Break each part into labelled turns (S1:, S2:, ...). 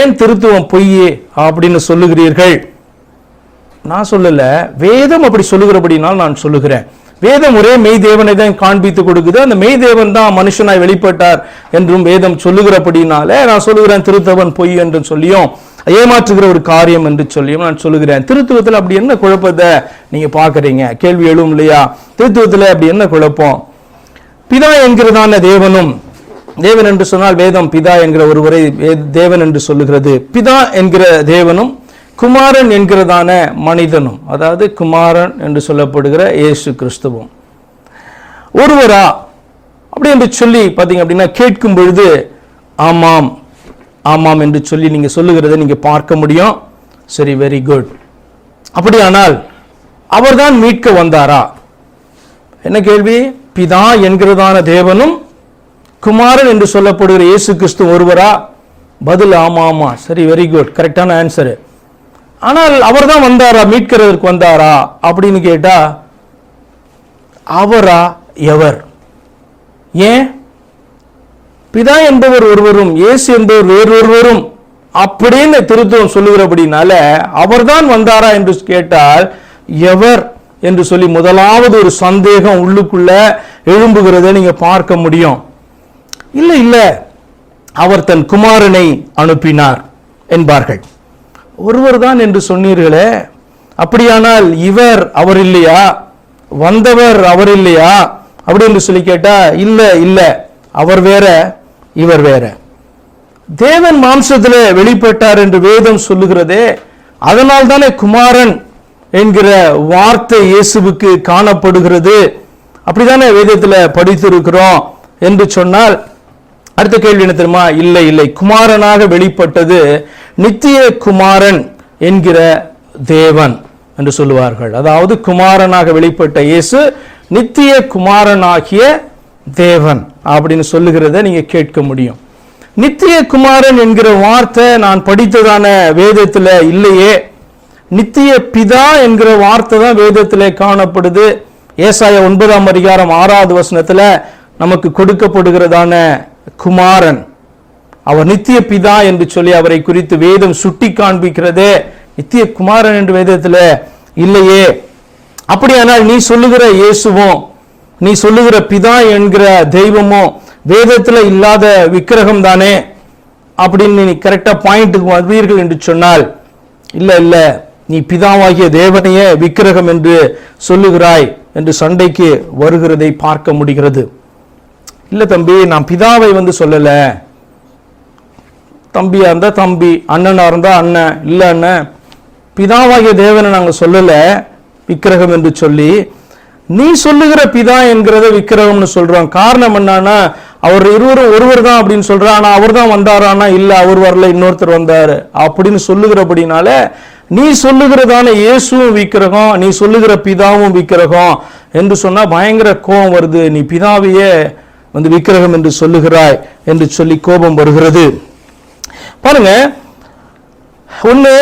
S1: ஏன் திருத்துவம் பொய்யே அப்படின்னு சொல்லுகிறீர்கள்? நான் சொல்லல. வேதம் அப்படி சொல்லுகிறபடினால் நான் சொல்லுகிறேன். வேதம் ஒரே மெய் தேவனை தான் காண்பித்து கொடுக்குது. அந்த மெய் தேவன் தான் மனுஷனாய் வெளிப்பட்டார் என்றும் வேதம் சொல்லுகிறபடினால நான் சொல்லுகிறேன் திருத்தவன் பொய் என்று சொல்லியும் ஏமாற்றுகிற ஒரு காரியம் என்று சொல்லியும் நான் சொல்லுகிறேன். திருத்துவத்தில் அப்படி என்ன குழப்பத்தை நீங்க பாக்குறீங்க கேள்வி எழுவும் இல்லையா? திருத்துவத்தில் அப்படி என்ன குழப்பம்? பிதா என்கிறதான தேவனும் தேவன் என்று சொன்னால் வேதம் பிதா என்கிற ஒருவரை வே- தேவன் என்று சொல்லுகிறது. பிதா என்கிற தேவனும் குமாரன் என்கிறதான மனிதனும் அதாவது குமாரன் என்று சொல்லப்படுகிற இயேசு கிறிஸ்துவும். ஒருவரா? அப்படி என்று சொல்லி பார்த்தீங்க அப்படின்னா கேட்கும் பொழுது ஆமாம் ஆமாம் என்று சொல்லி நீங்க சொல்லுகிறத நீங்க பார்க்க முடியும். சரி வெரி குட் அப்படியானால் அவர்தான் மீட்க வந்தாரா? என்ன கேள்வி? பிதா என்கிறதான தேவனும் குமாரன் என்று சொல்லப்படுகிற இயேசு கிறிஸ்து ஒருவரா? பதில் ஆமா ஆமா சரி வெரி குட் கரெக்டான ஆன்சர் ஆனால் அவர்தான் வந்தாரா? மீட்கிறதற்கு வந்தாரா? அப்படின்னு கேட்டா அவரா? எவர்? ஏன்? பிதா என்பவர் ஒருவரும் இயேசு என்பவர் வேறொருவரும் அப்படின்னு திருத்துவம் சொல்லுகிறபடினால அவர்தான் வந்தாரா என்று கேட்டால் எவர் என்று சொல்லி முதலாவது ஒரு சந்தேகம் உள்ளுக்குள்ள எழும்புகிறத நீங்க பார்க்க முடியும். இல்லை இல்லை. அவர் தன் குமாரனை அனுப்பினார் என்பார்கள். ஒருவர் தான் என்று சொன்னீர்களே அப்படியானால் இவர் அவர் இல்லையா? வந்தவர் அவர் இல்லையா? அப்படி என்று சொல்லி கேட்டா இல்லை இல்லை. அவர் வேற இவர் வேற. தேவன் மாம்சத்தில் வெளிப்பட்டார் என்று வேதம் சொல்லுகிறதே அதனால் தானே குமாரன் என்கிற வார்த்தை இயேசுவுக்கு காணப்படுகிறது. அப்படிதானே வேதத்தில் படித்திருக்கிறோம் என்று சொன்னால் அடுத்த கேள்வி என்ன தெரியுமா? இல்லை இல்லை. குமாரனாக வெளிப்பட்டது நித்திய குமாரன் என்கிற தேவன் என்று சொல்லுவார்கள். அதாவது குமாரனாக வெளிப்பட்ட இயேசு நித்திய குமாரனாகிய தேவன் அப்படின்னு சொல்லுகிறத நீங்க கேட்க முடியும். நித்திய குமாரன் என்கிற வார்த்தை நான் படித்ததான வேதத்தில் இல்லையே. நித்திய பிதா என்கிற வார்த்தை தான் வேதத்தில் காணப்படுது. ஏசாய ஒன்பதாம் அதிகாரம் ஆறாவது வசனத்தில் நமக்கு கொடுக்கப்படுகிறதான குமாரன். அவர் நித்திய பிதா என்று சொல்லி அவரை குறித்து வேதம் சுட்டி காண்பிக்கிறதே. நித்திய குமாரன் என்று வேதத்தில் இல்லையே. அப்படியானால் நீ சொல்லுகிற இயேசுவும் நீ சொல்லுகிற பிதா என்கிற தெய்வமும் வேதத்தில் இல்லாத விக்கிரகம் தானே அப்படின்னு நீ கரெக்டாக பாயிண்ட்டுக்கு வருவீர்கள் என்று சொன்னால் இல்லை இல்லை நீ பிதாவாகிய தேவனையே விக்கிரகம் என்று சொல்லுகிறாய் என்று சண்டைக்கு வருகிறதை பார்க்க முடிகிறது. இல்லை தம்பி நான் பிதாவை வந்து சொல்லலை. தம்பியாக இருந்தால் தம்பி அண்ணனாக இருந்தால் அண்ணன் இல்லை அண்ணன் பிதாவாகிய தேவனை நாங்கள் சொல்லலை விக்கிரகம் என்று சொல்லி. நீ சொல்லுகிற பிதா என்கிறத விக்கிரகம்னு சொல்கிறோம் காரணம் என்னன்னா அவர் இருவரும் ஒருவர் தான் அப்படின்னு சொல்ற ஆனால் அவர் தான் வந்தாரானா இல்லை அவர் வரல இன்னொருத்தர் வந்தார். அப்படின்னு சொல்லுகிறபடினால நீ சொல்லுகிறதான இயேசுவும் விக்கிரகம் நீ சொல்லுகிற பிதாவும் விக்கிரகம் என்று சொன்னால் பயங்கர கோபம் வருது. நீ பிதாவையே வந்து விக்கிரகம் என்று சொல்லுகிறாய் என்று சொல்லி கோபம் வருகிறது. பாருங்க ஒன்று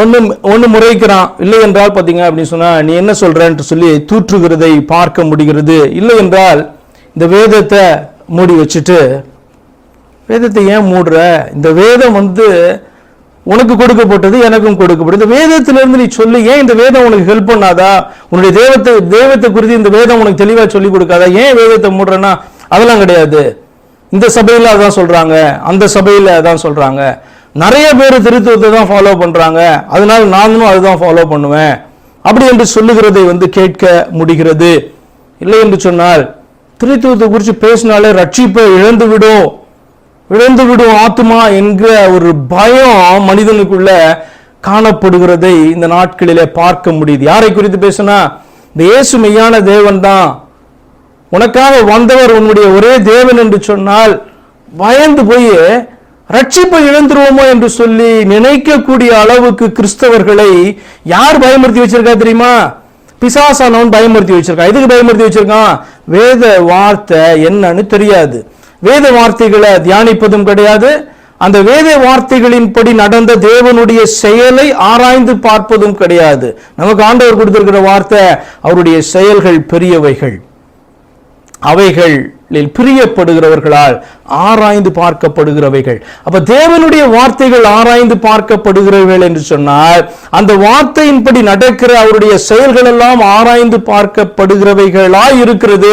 S1: ஒன்று ஒன்று முறைக்கிறான். இல்லை என்றால் பார்த்தீங்க அப்படின்னு சொன்னால் நீ என்ன சொல்கிறன்ட்டு சொல்லி தூற்றுகிறதை பார்க்க முடிகிறது. இல்லை என்றால் இந்த வேதத்தை மூடி வச்சுட்டு வேதத்தை ஏன் மூடுற? இந்த வேதம் வந்து உனக்கு கொடுக்கப்பட்டது எனக்கும் கொடுக்கப்பட்டது. இந்த வேதத்திலிருந்து நீ சொல்லு ஏன் இந்த வேதம் உனக்கு ஹெல்ப் பண்ணாதா? உன்னுடைய தேவத்தை தேவத்தை குறித்து இந்த வேதம் உனக்கு தெளிவாக சொல்லி கொடுக்காதா? ஏன் வேதத்தை மூடுறேன்னா அதெல்லாம் கிடையாது. இந்த சபையில் அதான் சொல்கிறாங்க அந்த சபையில் அதான் சொல்கிறாங்க நிறைய பேர் திருத்துவத்தை தான் ஃபாலோ பண்ணுறாங்க அதனால நானும் அதுதான் ஃபாலோ பண்ணுவேன். அப்படி என்று சொல்லுகிறதை வந்து கேட்க முடிகிறது. இல்லை என்று சொன்னால் திருத்துவத்தை குறித்து பேசினாலே ரட்சிப்பை இழந்து விடும். இழந்து விடும் ஆத்மா என்கிற ஒரு பயம் மனிதனுக்குள்ள காணப்படுகிறதை இந்த நாட்களிலே பார்க்க முடியுது. யாரை குறித்து பேசுனா? இந்த இயேசு மெய்யான தேவன் தான். உனக்காக வந்தவர் உன்னுடைய ஒரே தேவன் என்று சொன்னால் பயந்து போய் ரட்சிப்பை இழந்துருவோமோ என்று சொல்லி நினைக்கக்கூடிய அளவுக்கு கிறிஸ்தவர்களை யார் பயமுறுத்தி வச்சிருக்கா தெரியுமா? பிசாசானவன் பயமுறுத்தி வச்சிருக்கான் எதுக்கு பயமுறுத்தி வச்சிருக்கான்? வேத வார்த்தை என்னன்னு தெரியாது. வேத வார்த்தைகளை தியானிப்பதும் கிடையாது. அந்த வேத வார்த்தைகளின்படி நடந்த தேவனுடைய செயலை ஆராய்ந்து பார்ப்பதும் கிடையாது. நமக்கு ஆண்டவர் கொடுத்திருக்கிற வார்த்தை அவருடைய செயல்கள் பெரியவைகள். அவைகள் பிரியப்படுகிறவர்களால் ஆராய்ந்து பார்க்கப்படுகிறவைகள். அப்ப தேவனுடைய வார்த்தைகள் ஆராய்ந்து பார்க்கப்படுகிறவைகள் என்று சொன்னால் அந்த வார்த்தையின்படி நடக்கிற அவருடைய செயல்கள் எல்லாம் ஆராய்ந்து பார்க்கப்படுகிறவைகளாய் இருக்கிறது.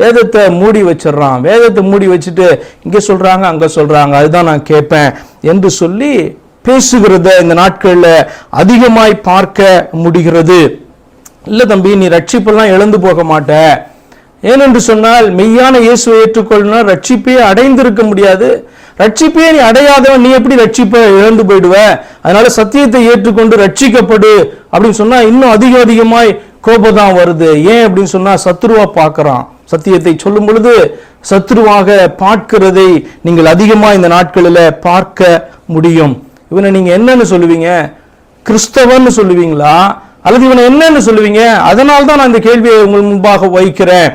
S1: வேதத்தை மூடி வச்சிடறான். வேதத்தை மூடி வச்சுட்டு இங்க சொல்றாங்க அங்க சொல்றாங்க அதுதான் நான் கேட்பேன் என்று சொல்லி பேசுகிறத இந்த நாட்களில் அதிகமாய் பார்க்க முடிகிறது. இல்ல தம்பி நீ ரட்சிப்பெல்லாம் எழுந்து போக மாட்ட. ஏனென்று சொன்னால் மெய்யான இயேசுவை ஏற்றுக்கொள்ளுனா ரட்சிப்பே அடைந்திருக்க முடியாது. ரட்சிப்பே நீ அடையாதவன் நீ எப்படி ரட்சிப்பை இழந்து போயிடுவ? அதனால சத்தியத்தை ஏற்றுக்கொண்டு ரட்சிக்கப்படு அப்படின்னு சொன்னா இன்னும் அதிக அதிகமாய் கோபம் தான் வருது. ஏன் அப்படின்னு சொன்னா சத்ருவா பார்க்கறான். சத்தியத்தை சொல்லும் பொழுது சத்ருவாக பார்க்கிறதை நீங்கள் அதிகமாக இந்த நாட்களில் பார்க்க முடியும். இவனை நீங்கள் என்னன்னு சொல்லுவீங்க? கிறிஸ்தவன்னு சொல்லுவீங்களா? அல்லது இவனை என்னன்னு சொல்லுவீங்க? அதனால்தான் நான் இந்த கேள்வியை உங்கள் முன்பாக வைக்கிறேன்.